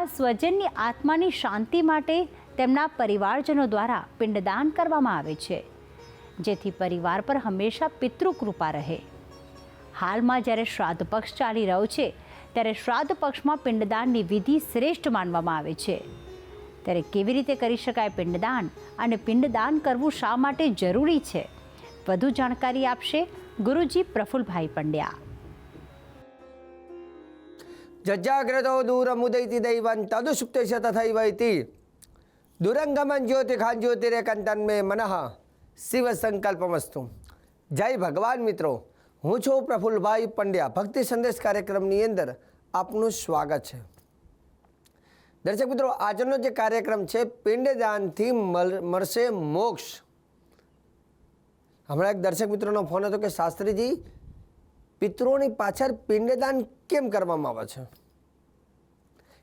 બાદ સ્વજનની આત્માની શાંતિ માટે તેમના પરિવારજનો દ્વારા પિંડદાન કરવામાં આવે છે, જેથી પરિવાર પર હંમેશા પિતૃકૃપા રહે. હાલમાં જ્યારે શ્રાદ્ધ પક્ષ ચાલી રહ્યો છે, ત્યારે શ્રાદ્ધ પક્ષમાં પિંડદાનની વિધિ શ્રેષ્ઠ માનવામાં આવે છે. ત્યારે કેવી રીતે કરી શકાય પિંડદાન અને પિંડદાન કરવું શા માટે જરૂરી છે, વધુ જાણકારી આપશે ગુરુજી પ્રફુલભાઈ પંડ્યા. જજ્જાગ્રતો દૂરમુદૈતિ દૈવં તદુસુપ્તેશ તથૈવ ઇતિ દુરંગમન જ્યોતિખાન જ્યોતિરેકંતન મે મનઃ શિવ સંકલ્પમસ્તુ જય ભગવાન મિત્રો હું છું પ્રફુલભાઈ પંડ્યા ભક્તિ સંદેશ કાર્યક્રમની અંદર આપનું સ્વાગત છે દર્શક મિત્રો આજનો જે કાર્યક્રમ છે પિંડદાનથી મળ- મળશે મોક્ષ હમણાં એક દર્શક મિત્રોનો ફોન હતો કે શાસ્ત્રીજી પિતૃઓની પાછળ પિંડદાન કેમ કરવામાં આવે છે?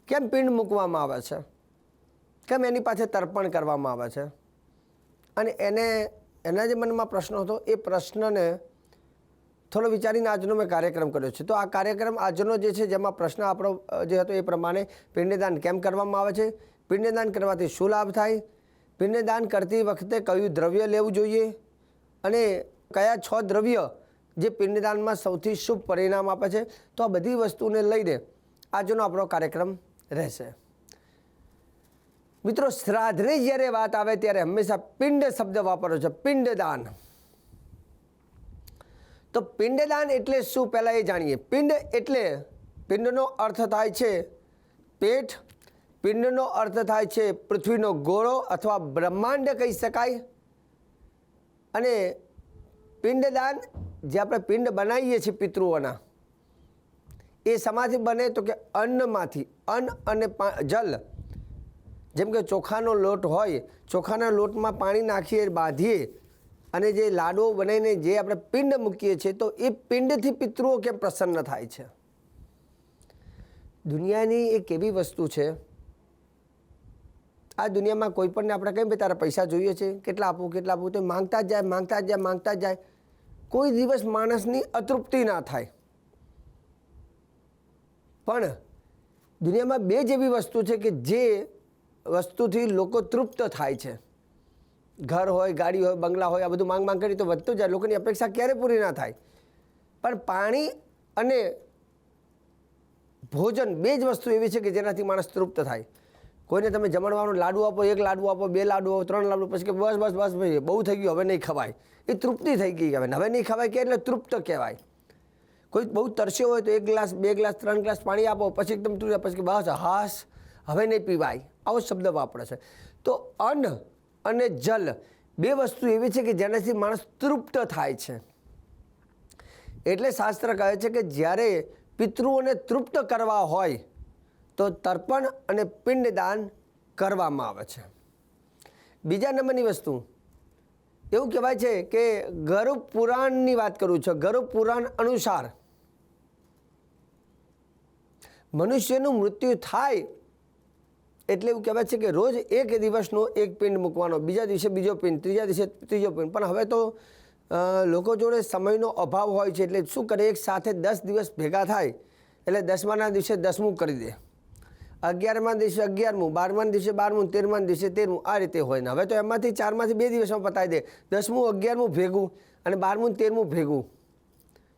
કેમ પિંડ મૂકવામાં આવે છે? કેમ એની પાછળ તર્પણ કરવામાં આવે છે? અને એને, એના જે મનમાં પ્રશ્ન હતો, એ પ્રશ્નને થોડો વિચારીને આજનો મેં કાર્યક્રમ કર્યો છે. તો આ કાર્યક્રમ આજનો જે છે, જેમાં પ્રશ્ન આપણો જે હતો એ પ્રમાણે પિંડદાન કેમ કરવામાં આવે છે? પિંડદાન કરવાથી શું લાભ થાય? પિંડદાન કરતી વખતે કયું દ્રવ્ય લેવું જોઈએ? અને કયા છ દ્રવ્ય જે પિંડદાનમાં સૌથી શુભ પરિણામ આપે છે, તો આ બધી વસ્તુને લઈને આજનો આપણો કાર્યક્રમ રહેશે. મિત્રો, શ્રાદ્ધની જ્યારે વાત આવે ત્યારે હંમેશા પિંડ શબ્દ વાપરો છે, પિંડદાન. તો પિંડદાન એટલે શું પહેલાં એ જાણીએ. પિંડ એટલે પિંડનો અર્થ થાય છે પેટ, પિંડનો અર્થ થાય છે પૃથ્વીનો ગોળો અથવા બ્રહ્માંડ કહી શકાય. અને પિંડદાન જે આપણે પિંડ બનાવીએ છીએ પિતૃઓના, એ સમાથી બને તો કે અન્નમાંથી, અન્ન અને જલ. જેમ કે ચોખાનો લોટ હોય, ચોખાના લોટમાં પાણી નાખીએ, બાંધીએ અને જે લાડવો બનાવીને જે આપણે પિંડ મૂકીએ છીએ, તો એ પિંડથી પિતૃઓ કેમ પ્રસન્ન થાય છે. દુનિયાની એક એવી વસ્તુ છે, આ દુનિયામાં કોઈ પણને આપણે બી તારા પૈસા જોઈએ છે, કેટલા આપવું કેટલા આપવું તો માંગતા જ જાય, માંગતા જાય, માંગતા જ જાય. કોઈ દિવસ માણસની અતૃપ્તિ ના થાય. પણ દુનિયામાં બે જ એવી વસ્તુ છે કે જે વસ્તુથી લોકો તૃપ્ત થાય છે. ઘર હોય, ગાડી હોય, બંગલા હોય, આ બધું માંગ માંગ કરી તો વધતું જાય, લોકોની અપેક્ષા ક્યારે પૂરી ના થાય. પણ પાણી અને ભોજન બે જ વસ્તુ એવી છે કે જેનાથી માણસ તૃપ્ત થાય. કોઈને તમે જમણવાનું લાડુ આપો, એક લાડુ આપો, બે લાડુ આપો, ત્રણ લાડુ પછી કે બસ બસ બસ, ભાઈ, બહુ થઈ ગયું, હવે નહીં ખવાય. એ તૃપ્તિ થઈ ગઈ હવે. હવે નહીં ખવાય કે એટલે તૃપ્ત કહેવાય. કોઈ બહુ તરસ્યો હોય તો એક ગ્લાસ, બે ગ્લાસ, ત્રણ ગ્લાસ પાણી આપો, પછી એકદમ તૃપ્ત પછી બસ, હાસ, હવે નહીં પીવાય. આવો શબ્દ વાપરે છે. તો અન્ન અને જલ બે વસ્તુ એવી છે કે જેનાથી માણસ તૃપ્ત થાય છે. એટલે શાસ્ત્ર કહે છે કે જ્યારે પિતૃઓને તૃપ્ત કરવા હોય તો તર્પણ અને પિંડદાન કરવામાં આવે છે. બીજા નંબરની વસ્તુ, એવું કહેવાય છે કે ગરુડ પુરાણની વાત કરું છું. ગરુડ પુરાણ અનુસાર મનુષ્યનું મૃત્યુ થાય એટલે એવું કહેવાય છે કે રોજ એક દિવસનો એક પિંડ મૂકવાનો. બીજા દિવસે બીજો પિંડ, ત્રીજા દિવસે ત્રીજો પિંડ. પણ હવે તો લોકો જોડે સમયનો અભાવ હોય છે એટલે શું કરે? એક સાથે દસ દિવસ ભેગા થાય એટલે દસમાના દિવસે દસમું કરી દે. અગિયારમા દિવસે અગિયારમું બારમા દિવસે બારમું તેરમા દિવસે તેરમું, આ રીતે હોય ને. હવે તો એમાંથી ચારમાંથી બે દિવસમાં પતાવી દે. દસમું, અગિયારમું ભેગું અને બારમું, તેરમું ભેગું.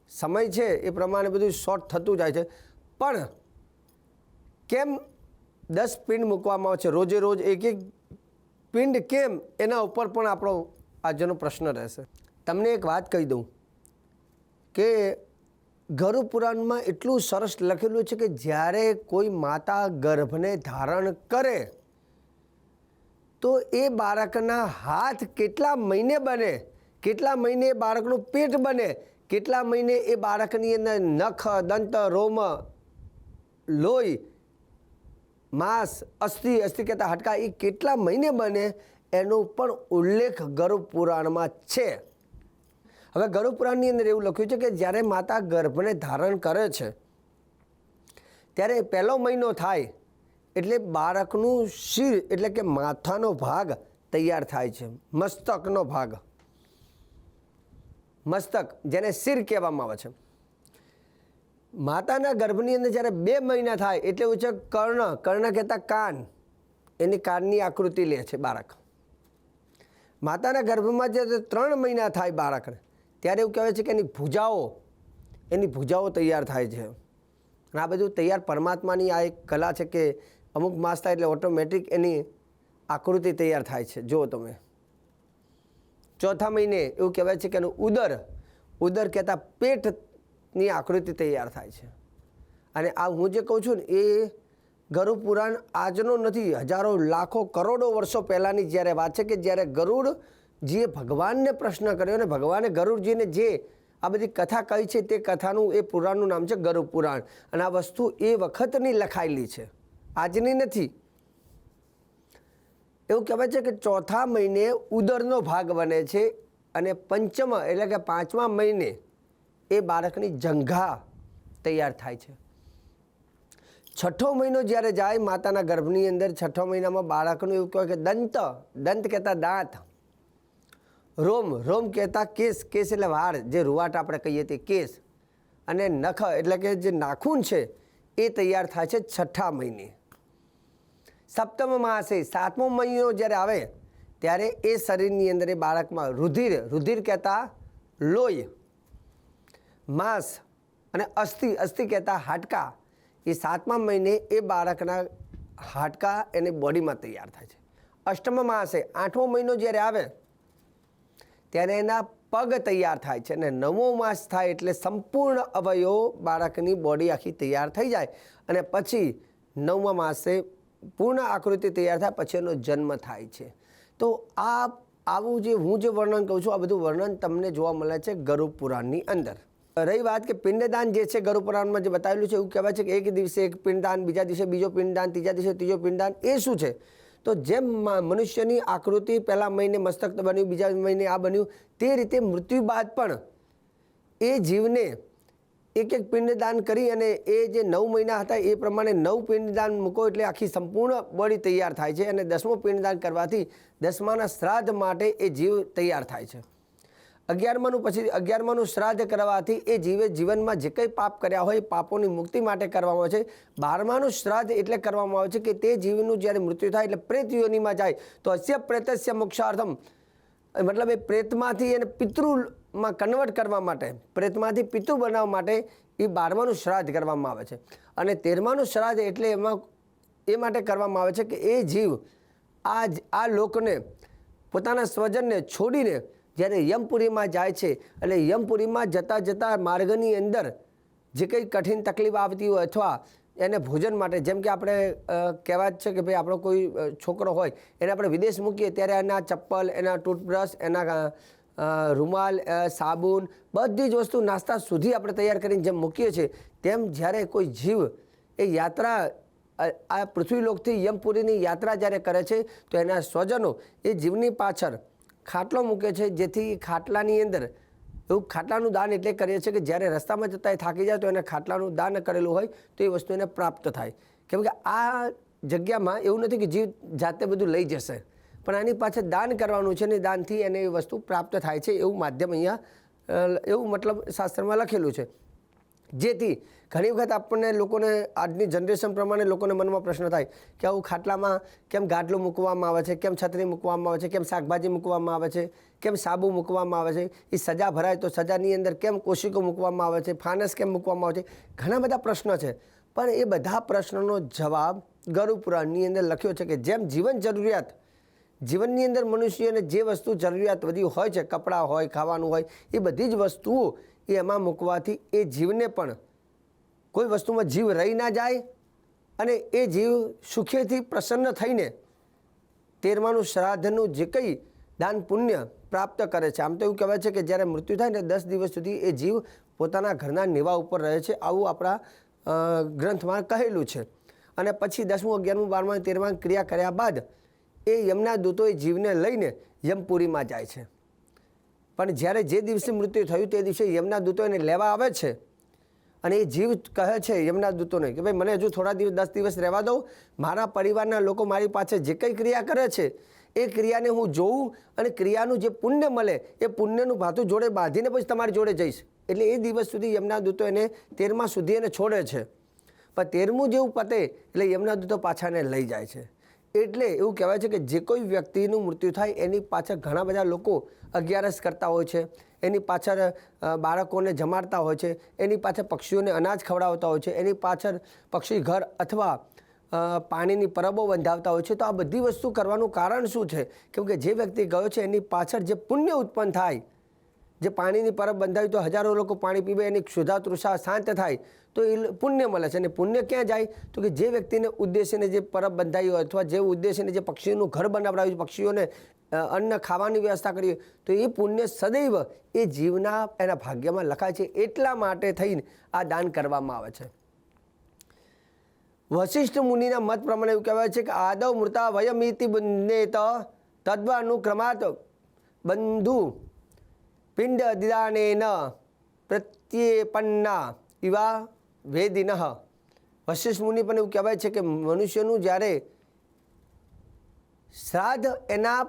સમય છે એ પ્રમાણે બધું શોર્ટ થતું જાય છે. પણ કેમ દસ પિંડ મૂકવામાં આવે છે? રોજે રોજ એક એક પિંડ કેમ? એના ઉપર પણ આપણો આજનો પ્રશ્ન રહેશે. તમને એક વાત કહી દઉં કે ગરુ પુરાણમાં એટલું સરસ લખેલું છે કે જ્યારે કોઈ માતા ગર્ભને ધારણ કરે, તો એ બાળકના હાથ કેટલા મહિને બને, કેટલા મહિને એ બાળકનું પેટ બને, કેટલા મહિને એ બાળકની અંદર નખ, દંત, રોમ, લોહી, માંસ, અસ્થિ અસ્થિ કહેતા હટકા એ કેટલા મહિને બને એનો પણ ઉલ્લેખ ગરુડ પુરાણમાં છે. હવે ગરુડ પુરાણની અંદર એવું લખ્યું છે કે જ્યારે માતા ગર્ભને ધારણ કરે છે, ત્યારે પહેલો મહિનો થાય એટલે બાળકનું શિર એટલે કે માથાનો ભાગ તૈયાર થાય છે, મસ્તકનો ભાગ. મસ્તક જેને શિર કહેવામાં આવે છે. માતાના ગર્ભની અંદર જ્યારે બે મહિના થાય એટલે એવું છે કર્ણ કર્ણ કહેતા કાન, એની કાનની આકૃતિ લે છે બાળક. માતાના ગર્ભમાં જ્યારે ત્રણ મહિના થાય બાળકને ત્યારે એવું કહેવાય છે કે એની ભૂજાઓ એની ભૂજાઓ તૈયાર થાય છે. અને આ બધું તૈયાર પરમાત્માની આ એક કલા છે કે અમુક માસ થાય એટલે ઓટોમેટિક એની આકૃતિ તૈયાર થાય છે. જુઓ તમે. ચોથા મહિને એવું કહેવાય છે કે એનું ઉદર ઉદર કહેતા પેટની આકૃતિ તૈયાર થાય છે. અને આ હું જે કહું છું ને, એ ગરુડ પુરાણ આજનો નથી, હજારો લાખો કરોડો વર્ષો પહેલાંની જ્યારે વાત છે કે જ્યારે ગરુડજીએ ભગવાનને પ્રશ્ન કર્યો અને ભગવાને ગરુડજીને જે આ બધી કથા કહી છે તે કથાનું, એ પુરાણનું નામ છે ગરુડ પુરાણ. અને આ વસ્તુ એ વખતની લખાયેલી છે. આજની નથી. એવું કહેવાય છે કે ચોથા મહિને ઉદરનો ભાગ બને છે અને પંચમ એટલે કે પાંચમા મહિને એ બાળકની જંઘા તૈયાર થાય છે. છઠ્ઠો મહિનો જ્યારે જાય માતાના ગર્ભની અંદર, છઠ્ઠો મહિનામાં બાળકનું એવું કહેવાય કે દંત દંત કહેતા દાંત. રોમ રોમ કહેતા કેસ કેસ એટલે વાળ. જે રૂવાટ આપણે કહીએ તે કેસ. અને નખ એટલે કે જે નાખૂન છે, એ તૈયાર થાય છે છઠ્ઠા મહિને. સપ્તમ માસે, સાતમો મહિનો જ્યારે આવે, ત્યારે એ શરીરની અંદર એ બાળકમાં રુધિર રુધિર કહેતા લોહી, માંસ અને અસ્થિ અસ્થિ કહેતા હાડકા. એ સાતમા મહિને એ બાળકના હાડકા એની બોડીમાં તૈયાર થાય છે. અષ્ટમ માસે, આઠમો મહિનો જ્યારે આવે ત્યારે એના પગ તૈયાર થાય છે અને નવો માસ થાય એટલે સંપૂર્ણ અવયવો બાળકની બોડી આખી તૈયાર થઈ જાય અને પછી નવમા માસે પૂર્ણ આકૃતિ તૈયાર થાય, પછી એનો જન્મ થાય છે. તો આ આવું જે હું જે વર્ણન કહું છું, આ બધું વર્ણન તમને જોવા મળે છે ગરુડ પુરાણની અંદર. રહી વાત કે પિંડદાન જે છે ગરુડ પુરાણમાં જે બતાવેલું છે, એવું કહેવાય છે કે એક દિવસે એક પિંડદાન, બીજા દિવસે બીજો પિંડદાન, ત્રીજા દિવસે ત્રીજો પિંડદાન, એ શું છે? તો જેમ મનુષ્યની આકૃતિ પહેલા મહિને મસ્તક બન્યું, બીજા મહિને આ બન્યું, તે રીતે મૃત્યુ બાદ પણ એ જીવને એક એક પિંડદાન કરી અને એ જે નવ મહિના હતા એ પ્રમાણે નવ પિંડદાન મૂકો એટલે આખી સંપૂર્ણ બોડી તૈયાર થાય છે અને દસમો પિંડદાન કરવાથી દસમાના શ્રાદ્ધ માટે એ જીવ તૈયાર થાય છે. અગિયારમાનું પછી અગિયારમાનું શ્રાદ્ધ કરવાથી એ જીવે જીવનમાં જે કંઈ પાપ કર્યા હોય એ પાપોની મુક્તિ માટે કરવામાં આવે છે. બારમાનું શ્રાદ્ધ એટલે કરવામાં આવે છે કે તે જીવનું જ્યારે મૃત્યુ થાય એટલે પ્રેત યોનિમાં જાય. તો અસ્ય પ્રેતસ્ય મોક્ષાર્થમ. મતલબ એ પ્રેતમાંથી એને પિતૃમાં કન્વર્ટ કરવા માટે, પ્રેતમાંથી પિતૃ બનાવવા માટે એ બારમાનું શ્રાદ્ધ કરવામાં આવે છે. અને તેરમાનું શ્રાદ્ધ એટલે એમાં એ માટે કરવામાં આવે છે કે એ જીવ આ આ લોકને, પોતાના સ્વજનને છોડીને જ્યારે યમપુરીમાં જાય છે એટલે યમપુરીમાં જતાં જતાં માર્ગની અંદર જે કંઈ કઠિન તકલીફ આવતી હોય અથવા એને ભોજન માટે, જેમ કે આપણે કહેવાય છે કે ભાઈ આપણો કોઈ છોકરો હોય, એને આપણે વિદેશ મૂકીએ ત્યારે એના ચપ્પલ, એના ટૂથબ્રશ, એના રૂમાલ સાબુન, બધી જ વસ્તુ નાસ્તા સુધી આપણે તૈયાર કરીને જેમ મૂકીએ છીએ, તેમ જ્યારે કોઈ જીવ એ યાત્રા આ પૃથ્વીલોકથી યમપુરીની યાત્રા જ્યારે કરે છે, તો એના સ્વજનો એ જીવની પાછળ ખાટલો મૂકે છે, જેથી ખાટલાની અંદર એવું ખાટલાનું દાન એટલે કરીએ છીએ કે જ્યારે રસ્તામાં જતા એ થાકી જાય તો એને ખાટલાનું દાન કરેલું હોય તો એ વસ્તુ એને પ્રાપ્ત થાય. કેમ કે આ જગ્યામાં એવું નથી કે જીવ જાતે બધું લઈ જશે, પણ આની પાછળ દાન કરવાનું છે ને દાનથી એને એ વસ્તુ પ્રાપ્ત થાય છે એવું માધ્યમ અહીંયા એવું મતલબ શાસ્ત્રમાં લખેલું છે. જેથી ઘણી વખત આપણને લોકોને આજની જનરેશન પ્રમાણે લોકોને મનમાં પ્રશ્ન થાય કે આવું ખાટલામાં કેમ ગાડલું મૂકવામાં આવે છે, કેમ છત્રી મૂકવામાં આવે છે, કેમ શાકભાજી મૂકવામાં આવે છે, કેમ સાબુ મૂકવામાં આવે છે એ સજા ભરાય તો સજાની અંદર કેમ કોશિકો મૂકવામાં આવે છે, ફાનસ કેમ મૂકવામાં આવે છે, ઘણા બધા પ્રશ્નો છે. પણ એ બધા પ્રશ્નોનો જવાબ ગરુપુરાણની અંદર લખ્યો છે કે જેમ જીવન જરૂરિયાત, જીવનની અંદર મનુષ્યને જે વસ્તુ જરૂરિયાત બધી હોય છે, કપડાં હોય, ખાવાનું હોય, એ બધી જ વસ્તુઓ એ એમાં મૂકવાથી એ જીવને પણ કોઈ વસ્તુમાં જીવ રહી ના જાય અને એ જીવ સુખેથી પ્રસન્ન થઈને તેરમાનું શ્રાદ્ધનું જે કંઈ દાન પુણ્ય પ્રાપ્ત કરે છે. આમ તો એવું કહેવાય છે કે જ્યારે મૃત્યુ થાય ને દસ દિવસ સુધી એ જીવ પોતાના ઘરના નિવા ઉપર રહે છે. આવું આપણા ગ્રંથમાં કહેલું છે. અને પછી દસમું, અગિયારમું, બારમું તેરમા ક્રિયા કર્યા બાદ એ યમના દૂતો એ જીવને લઈને યમપુરીમાં જાય છે. પણ જ્યારે જે દિવસે મૃત્યુ થયું તે દિવસે યમના દૂતો એને લેવા આવે છે અને એ જીવ કહે છે યમના દૂતોને કે ભાઈ, મને હજુ થોડા દિવસ, દસ દિવસ રહેવા દો. મારા પરિવારના લોકો મારી પાસે જે કંઈ ક્રિયા કરે છે, એ ક્રિયાને હું જોઉં અને ક્રિયાનું જે પુણ્ય મળે, એ પુણ્યનું ભાતું જોડે બાંધીને પછી તમારી જોડે જઈશ. એટલે એ દિવસ સુધી યમના દૂતો એને તેરમા સુધી એને છોડે છે. પણ તેરમું જેવું પતે એટલે યમના દૂતો પાછા એને લઈ જાય છે. એટલે એવું કહેવાય છે કે જે કોઈ વ્યક્તિનું મૃત્યુ થાય, એની પાછળ ઘણા બધા લોકો અગિયારસ કરતા હોય છે. એની પાછળ બાળકોને જમાડતા હોય છે. એની પાછળ પક્ષીઓને અનાજ ખવડાવતા હોય છે. એની પાછળ પક્ષી ઘર અથવા પાણીની પરબો બંધાવતા હોય છે. તો આ બધી વસ્તુ કરવાનું કારણ શું છે? કેમકે જે વ્યક્તિ ગયો છે, એની પાછળ જે પુણ્ય ઉત્પન્ન થાય જે પાણીની પરબ બંધાવી તો હજારો લોકો પાણી પીવે એની ક્ષુધા તૃષા શાંત થાય, તો એ પુણ્ય મળે છે. અને પુણ્ય ક્યાં જાય? તો કે જે વ્યક્તિને ઉદ્દેશીને જે પરબ બંધાવી હોય અથવા જે ઉદ્દેશીને જે પક્ષીઓનું ઘર બનાવડાવ્યું પક્ષીઓને અન્ન ખાવાની વ્યવસ્થા કરી, તો એ પુણ્ય સદૈવ એ જીવના એના ભાગ્યમાં લખાય છે. એટલા માટે થઈને આ દાન કરવામાં આવે છે. વશિષ્ઠ મુનિના મત પ્રમાણે એવું કહેવાય છે કે આદવ મૃતા વયમિતિ બંને તદ્વાનુક્રમાત બંધુ પિંડ દિદાનેન પ્રત્યેપન્ના ઇવા વેદિન. વશિષ્ઠ મુનિ પણ એવું કહેવાય છે કે મનુષ્યનું જ્યારે શ્રાદ્ધ એના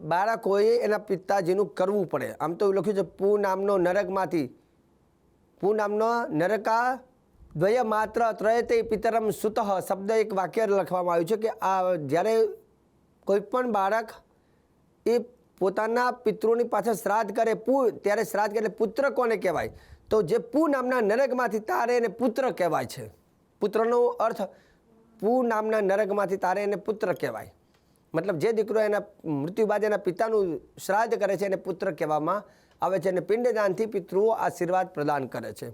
બાળકોએ એના પિતાજીનું કરવું પડે. આમ તો એવું લખ્યું છે, પુ નામનો નરકમાંથી. પુ નામનો નરકા દ્વય માત્ર ત્રયતે પિતરમ સુત શબ્દ એક વાક્ય લખવામાં આવ્યું છે કે આ જ્યારે કોઈ પણ બાળક એ પોતાના પિતૃની પાછળ શ્રાદ્ધ કરે પુ, ત્યારે શ્રાદ્ધ કરે પુત્ર કોને કહેવાય? તો જે પુ નામના નરકમાંથી તારે એને પુત્ર કહેવાય છે. પુત્રનો અર્થ પુ નામના નરકમાંથી તારે એને પુત્ર કહેવાય. મતલબ જે દીકરો એના મૃત્યુ બાદ એના પિતાનું શ્રાદ્ધ કરે છે એને પુત્ર કહેવામાં આવે છે અને પિંડદાનથી પિતૃઓ આશીર્વાદ પ્રદાન કરે છે.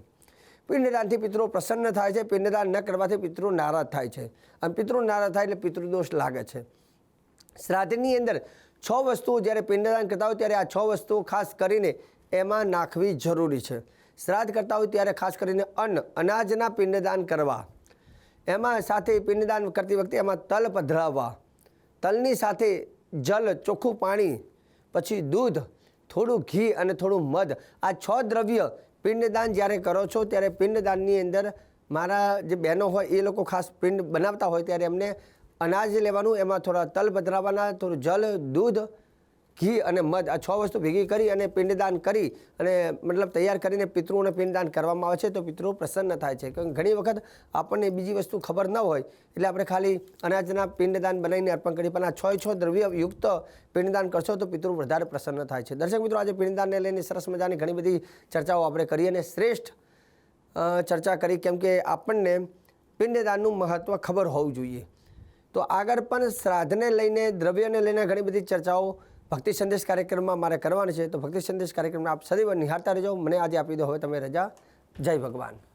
પિંડદાનથી પિતૃઓ પ્રસન્ન થાય છે, પિંડદાન ન કરવાથી પિતૃ નારાજ થાય છે. અને પિતૃ નારાજ થાય એટલે પિતૃદોષ લાગે છે. શ્રાદ્ધની અંદર છ વસ્તુઓ જ્યારે પિંડદાન કરતા હોય ત્યારે આ છ વસ્તુઓ ખાસ કરીને એમાં નાખવી જરૂરી છે. શ્રાદ્ધ કરતા હોય ત્યારે ખાસ કરીને અન્ન, અનાજના પિંડદાન કરવા. એમાં સાથે પિંડદાન કરતી વખતે એમાં તલ પધરાવવા. તલની સાથે જલ, ચોખ્ખું પાણી, પછી દૂધ, થોડું ઘી અને થોડું મધ. આ છ દ્રવ્ય પિંડદાન જ્યારે કરો છો ત્યારે પિંડદાનની અંદર મારા જે બહેનો હોય એ લોકો ખાસ પિંડ બનાવતા હોય ત્યારે એમને અનાજ લેવાનું, એમાં થોડા તલ પધરાવવાના થોડું જલ, દૂધ, ઘી અને મધ, આ છ વસ્તુ ભેગી કરી અને પિંડદાન કરી અને મતલબ તૈયાર કરીને પિતૃઓને પિંડદાન કરવામાં આવે છે, તો પિતૃઓ પ્રસન્ન થાય છે. કારણ ઘણી વખત આપણને બીજી વસ્તુ ખબર ન હોય, એટલે આપણે ખાલી અનાજના પિંડદાન બનાવીને અર્પણ કરીએ, પણ આ છ છ દ્રવ્ય યુક્ત પિંડદાન કરશો તો પિતૃ વધારે પ્રસન્ન થાય છે. દર્શક મિત્રો, આજે પિંડદાનને લઈને સરસ મજાની ઘણી બધી ચર્ચાઓ આપણે કરી અને શ્રેષ્ઠ ચર્ચા કરી, કેમ કે આપણને પિંડદાનનું મહત્ત્વ ખબર હોવું જોઈએ. તો આગળ પણ શ્રાદ્ધને લઈને, દ્રવ્યને લઈને ઘણી બધી ચર્ચાઓ ભક્તિ સંદેશ કાર્યક્રમમાં મારે કરવાની છે. તો ભક્તિ સંદેશ કાર્યક્રમને આપ સદૈવ નિહાળતા રહેજો. મને આજે આપી દો હવે તમે રજા. જય ભગવાન.